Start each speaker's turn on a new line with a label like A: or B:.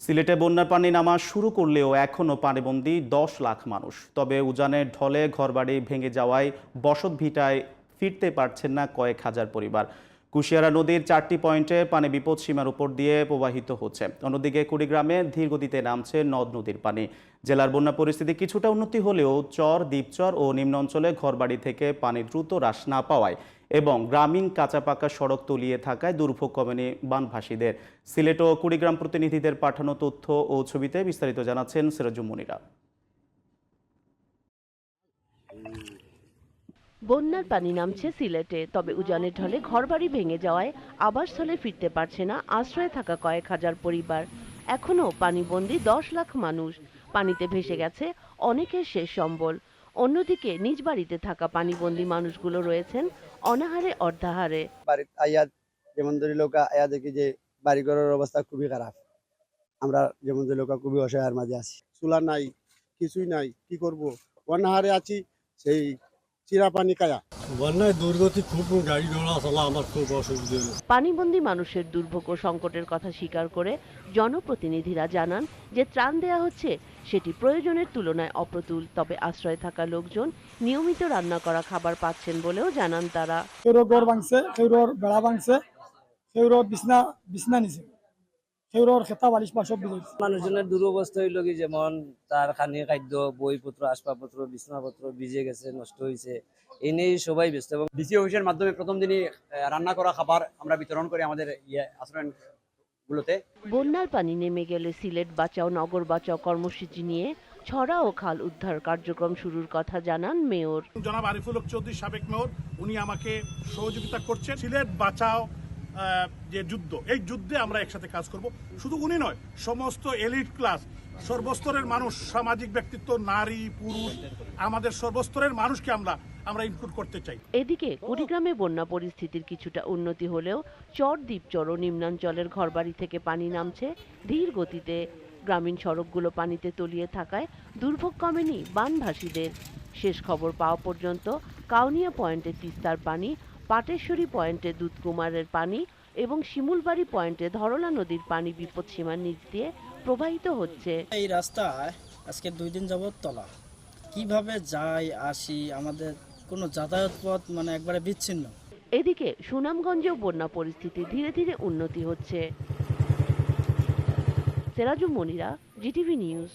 A: সিলেটে বন্যার পানি নামা শুরু করলেও এখনও পানিবন্দী দশ লাখ মানুষ। তবে উজানের ঢলে ঘরবাড়ি ভেঙে যাওয়ায় বসত ভিটায় ফিরতে পারছেন না কয়েক হাজার পরিবার। কুশিয়ারা নদীর চারটি পয়েন্টে পানি বিপদ সীমার উপর দিয়ে প্রবাহিত হচ্ছে। অন্যদিকে কুড়িগ্রামে ধীর গতিতে নামছে নদ নদীর পানি। জেলার বন্যা পরিস্থিতি কিছুটা উন্নতি হলেও চর, দ্বীপচর ও নিম্ন অঞ্চলে ঘরবাড়ি থেকে পানি দ্রুত হ্রাস না পাওয়ায় এবং গ্রামীণ কাঁচা পাকা সড়ক তলিয়ে থাকায় দুর্ভোগ কমেনি বানভাসীদের। সিলেট ও কুড়িগ্রাম প্রতিনিধিদের পাঠানো তথ্য ও ছবিতে বিস্তারিত জানাচ্ছেন সিরাজুম
B: বন্যার পানি নামছে সিলেটে, তবে উজানের ঢলে ঘরবাড়ি ভেঙে যাওয়ায় আবাসস্থলে ফিরতে পারছে না, আশ্রয়ে থাকা কয়েক হাজার পরিবার। এখনও পানিবন্দী দশ লাখ মানুষ। পানিতে ভেসে গেছে অনেকের শেষ সম্বল। অন্যদিকে নিজ বাড়িতে থাকা পানিবন্দী মানুষগুলো রয়েছেন অনাহারে অর্ধাহারে।
C: বাড়ি আইয়া যেমন ধরি লোকা আয়া দেখি যে বাড়িঘরের অবস্থা খুবই খারাপ। আমরা যেমন ধরি লোকা খুবই অসহায়ের মাঝে আছি।
D: চুলা নাই, কিছুই নাই, কি করব? অনাহারে আছি, সেই চিরা কায়া।
E: বন্যায় দুর্গতি খুব গাড়ি ঘোড়া চলা আমার খুব অসুবিধা।
B: পানিবন্দী মানুষের দুর্ভোগ ও সংকটের কথা স্বীকার করে জনপ্রতিনিধিরা জানান যে ত্রাণ দেয়া হচ্ছে সেটি প্রয়োজনের তুলনায় অপ্রতুল। তবে আশ্রয় থাকা লোকজন নিয়মিত রান্না করা খাবার পাচ্ছেন বলেও জানান তারা।
F: ভাঙছে বেড়া ভাঙছে সেউরর বিছনা বিছনা নিছে। সেউরর খেতা বালিশ বা সব বিজেছে
G: মানুষজনের দুরবস্থা হইল কি যেমন তার খানি খাদ্য বইপত্র আসবাবপত্র বিছনাপত্র ভিজে গেছে নষ্ট হয়েছে এই নিয়ে সবাই ব্যস্ত এবং
H: ডিসি অফিসের মাধ্যমে প্রথম দিনই রান্না করা খাবার আমরা বিতরণ করি আমাদের ইয়ে আশ্রয়ন গুলোতে
B: বন্যার পানি নেমে গেলে সিলেট বাঁচাও নগর বাঁচাও কর্মসূচি নিয়ে ছড়া ও খাল উদ্ধার কার্যক্রম শুরুর কথা জানান মেয়র।
D: জনাব আরিফুল চৌধুরী সাবেক মেয়র উনি আমাকে সহযোগিতা করছেন। সিলেট বাঁচাও যে যুদ্ধ, এই যুদ্ধে আমরা একসাথে কাজ করব। শুধু উনি নয়, সমস্ত এলিট ক্লাস, সর্বস্তরের মানুষ, সামাজিক ব্যক্তিত্ব, নারী, পুরুষ, আমাদের সর্বস্তরের মানুষকে আমরা আমরা ইনক্লুড করতে চাই।
B: এদিকে কুড়িগ্রামে বন্যা পরিস্থিতির কিছুটা উন্নতি হলেও চর দ্বীপচর ও নিম্নাঞ্চলের ঘরবাড়ি থেকে পানি নামছে। ধীর গতিতে গ্রামীণ সড়কগুলো পানিতে তলিয়ে থাকায় দুর্ভোগ কমেনি বানভাসীদের। শেষ খবর পাওয়া পর্যন্ত কাউনিয়া পয়েন্টে তিস্তার পানি পাটেশ্বরী পয়েন্টে দুধকুমারের পানি এবং শিমুলবাড়ি পয়েন্টে ধরলা নদীর পানি বিপদসীমার নিচ দিয়ে প্রবাহিত হচ্ছে।
I: এই রাস্তায় আজকে দুই দিন যাবত তলা। কীভাবে যাই আসি আমাদের কোনো যাতায়াত পথ মানে একবারে বিচ্ছিন্ন।
B: এদিকে সুনামগঞ্জেও বন্যা পরিস্থিতি ধীরে ধীরে উন্নতি হচ্ছে। Seraju Monira GTV news.